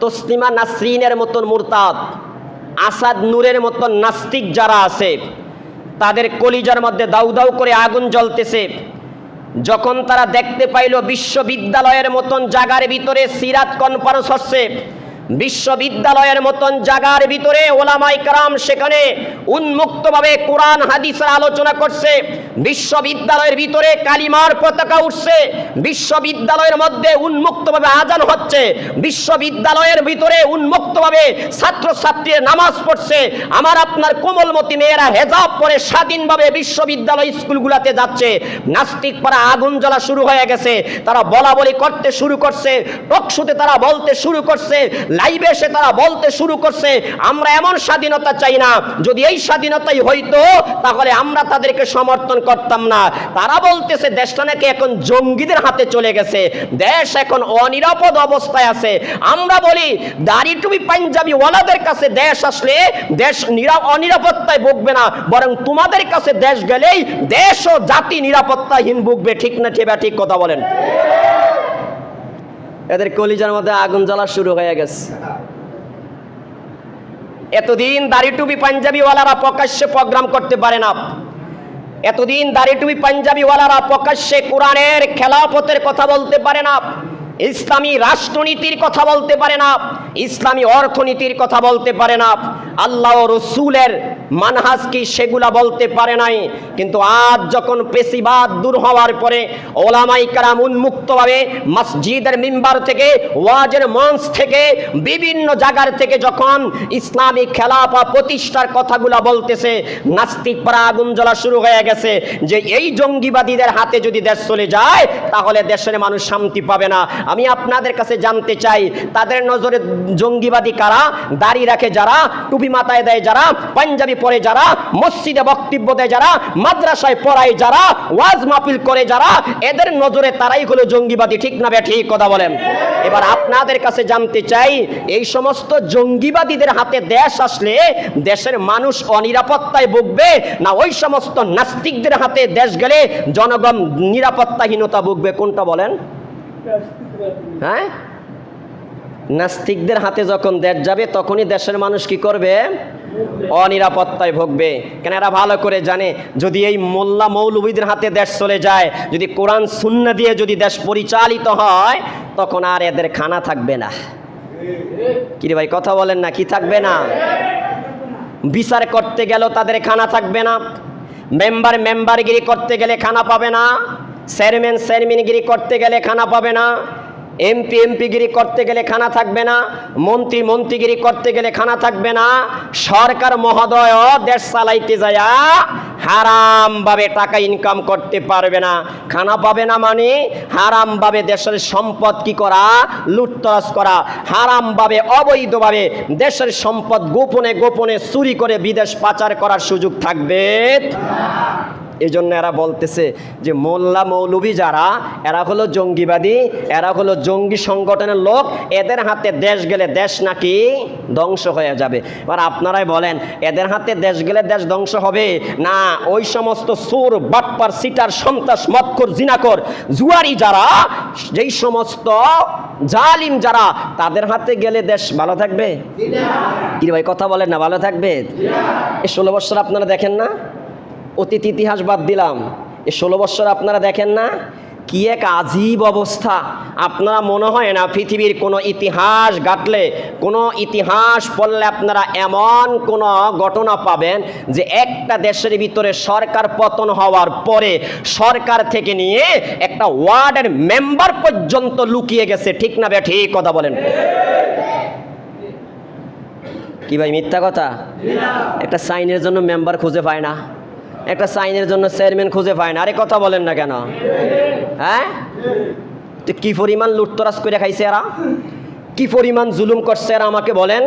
তসলিমা নাসরিনের মতন মুরতাদ, আসাদ নূরের মতন নাস্তিক যারা আছে, তাদের কলিজার মধ্যে দাউ দাউ করে আগুন জ্বলতেছে। যখন তারা দেখতে পাইল বিশ্ববিদ্যালয়ের মতন জাগার ভিতরে সিরাত কনফারেন্স হচ্ছে বিশ্ববিদ্যালয়ের মতন জাগার ভিতরে ওলামাই কারাম সেখানে উন্মুক্তভাবে কোরআন, হাদিসের আলোচনা করছে। বিশ্ববিদ্যালয়ের ভিতরে কালিমার পতাকা উঠছে। বিশ্ববিদ্যালয়ের মধ্যে উন্মুক্তভাবে আজান হচ্ছে। বিশ্ববিদ্যালয়ের ভিতরে উন্মুক্তভাবে ছাত্রছাত্রীর নামাজ পড়ছে। আমার আপনার কোমলমতি মেয়েরা হেজাব পরে স্বাধীনভাবে বিশ্ববিদ্যালয় স্কুলগুলোতে যাচ্ছে। নাস্তিক পাড়া আগুন জ্বলা শুরু হয়ে গেছে। তারা বলা বলি করতে শুরু করছে। টকশুতে তারা বলতে শুরু করছে। লাইভে এসে তারা বলতে শুরু করছে, আমরা এমন স্বাধীনতা চাই না। যদি এই স্বাধীনতাই হইতো, তাহলে আমরা তাদেরকে সমর্থন করতাম না। তারা বলতেছে, দেশটা নাকি এখন জঙ্গিদের হাতে চলে গেছে। দেশ এখন অনিরাপদ অবস্থায় আছে। আমরা বলি, দাড়ি টুপি পাঞ্জাবি ওয়ালাদের কাছে দেশ আসলে দেশ নিরা, অনিরাপত্তায় ভুগবে না। বরং তোমাদের কাছে দেশ গেলেই দেশ ও জাতি নিরাপত্তাহীন ভুগবে। ঠিক না, ঠিক ঠিক কথা বলেন। এদের কলিজার মধ্যে আগুন জ্বলা শুরু হয়ে গেছে। এতদিন দাড়ি টুপি পাঞ্জাবিওয়ালারা প্রকাশ্যে প্রোগ্রাম করতে পারে না। এতদিন দাড়ি টুপি পাঞ্জাবিওয়ালারা প্রকাশ্যে কোরআনের খেলাপথের কথা বলতে পারে না। ইসলামী রাষ্ট্রনীতির কথা বলতে পারে না, ইসলামী অর্থনীতির কথা বলতে পারে না, আল্লাহ রসুলের মানহাজ কি সেগুলা বলতে পারে নাই। কিন্তু আজ যখন পেশিবাদ দূর হওয়ার পরে ওলামাই কারাম উন্মুক্তভাবে মসজিদের মিম্বার থেকে, ওয়াজের মঞ্চ থেকে, বিভিন্ন জায়গার থেকে যখন ইসলামী খেলাফা প্রতিষ্ঠার কথাগুলা বলতেছে, নাস্তিক পাড়া আগুন জ্বলা শুরু হয়ে গেছে যে এই জঙ্গিবাদীদের হাতে যদি দেশ চলে যায়, তাহলে দেশের মানুষ শান্তি পাবে না। আমি আপনাদের কাছে জানতে চাই, তাদের নজরে জঙ্গিবাদী কারা? দাড়ি রাখে যারা, টুপি মাথায় দেয় যারা, পাঞ্জাবি পরে যারা, মসজিদে বক্তব্য দেয় যারা, মাদ্রাসায় পড়ায় যারা, ওয়াজ মাহফিল করে যারা, এদের নজরে তারাই হলো জঙ্গিবাদী। ঠিক না ঠিক কথা বলেন। এবার আপনাদের কাছে জানতে চাই, এই সমস্ত জঙ্গিবাদীদের হাতে দেশ আসলে দেশের মানুষ অনিরাপত্তায় ভুগবে, না ওই সমস্ত নাস্তিকদের হাতে দেশ গেলে জনগণ নিরাপত্তাহীনতা ভুগবে? কোনটা বলেন? হ্যাঁ? নাস্তিকদের হাতে যখন দেশ যাবে, তখনই দেশের মানুষ কি করবে? অনিরাপত্তায় ভুগবে। কেন এরা ভালো করে জানে, যদি এই মোল্লা মৌলবীদের হাতে দেশ চলে যায়, যদি কোরআন শূন্য দিয়ে যদি দেশ পরিচালিত হয়, তখন আর এদের খানা থাকবে না। কিরে ভাই, কথা বলেন না, কি থাকবে না? বিচার করতে গেলেও তাদের খানা থাকবে না। মেম্বার মেম্বারগিরি করতে গেলে খানা পাবে না। চেয়ারম্যান চেয়ারম্যানগিরি করতে গেলে খানা পাবে না, এমপি এমপিগিরি করতে গেলে খানা থাকবে না, মন্ত্রী মন্ত্রীগিরি করতে গেলে খানা থাকবে না, সরকার মহোদয় দেশ চালাইতে যায়া হারামভাবে টাকা ইনকাম করতে পারবে না। খানা পাবে না মানে হারামভাবে দেশের সম্পদ কি করা? লুটতরাজ করা। হারামভাবে, অবৈধভাবে দেশের সম্পদ গোপনে গোপনে চুরি করে বিদেশ পাচার করার সুযোগ থাকবে? এই জন্য এরা বলতেছে যে মোল্লা মৌলবী যারা এরা হলো জঙ্গিবাদী এরা হলো জঙ্গি সংগঠনের লোক এদের হাতে দেশ গেলে দেশ নাকি ধ্বংস হয়ে যাবে। এবার আপনারাই বলেন এদের হাতে দেশ গেলে দেশ ধ্বংস হবে? না ওই সমস্ত সুর বাটপার সিটার সন্ত্রাস মৎকর জিনাকর জুয়ারি যারা যেই সমস্ত জালিম যারা তাদের হাতে গেলে দেশ ভালো থাকবে? কি ভাই কথা বলেন না ভালো থাকবে? এই ষোলো বছর আপনারা দেখেন না? অতীত ইতিহাস বাদ দিলাম। এ ষোলো বৎসর আপনারা দেখেন না কি এক আজীব অবস্থা। আপনারা মনে হয় না পৃথিবীর কোনো ইতিহাস ঘাটলে কোনো ইতিহাস পড়লে আপনারা এমন কোনো ঘটনা পাবেন যে একটা দেশের ভিতরে সরকার পতন হওয়ার পরে সরকার থেকে নিয়ে একটা ওয়ার্ডের মেম্বার পর্যন্ত লুকিয়ে গেছে। ঠিক না বে ঠিক কথা বলেন। কি ভাই মিথ্যা কথা? একটা সাইনের জন্য মেম্বার খুঁজে পায় না। একটা সাইনের জন্য চেয়ারম্যান খুঁজে পায় না। আরে কথা বলেন না কেন? হ্যাঁ? কি পরিমাণ লুটতরাজ করে খাইছে এরা? কি পরিমাণ জুলুম করছে এরা আমাকে বলেন?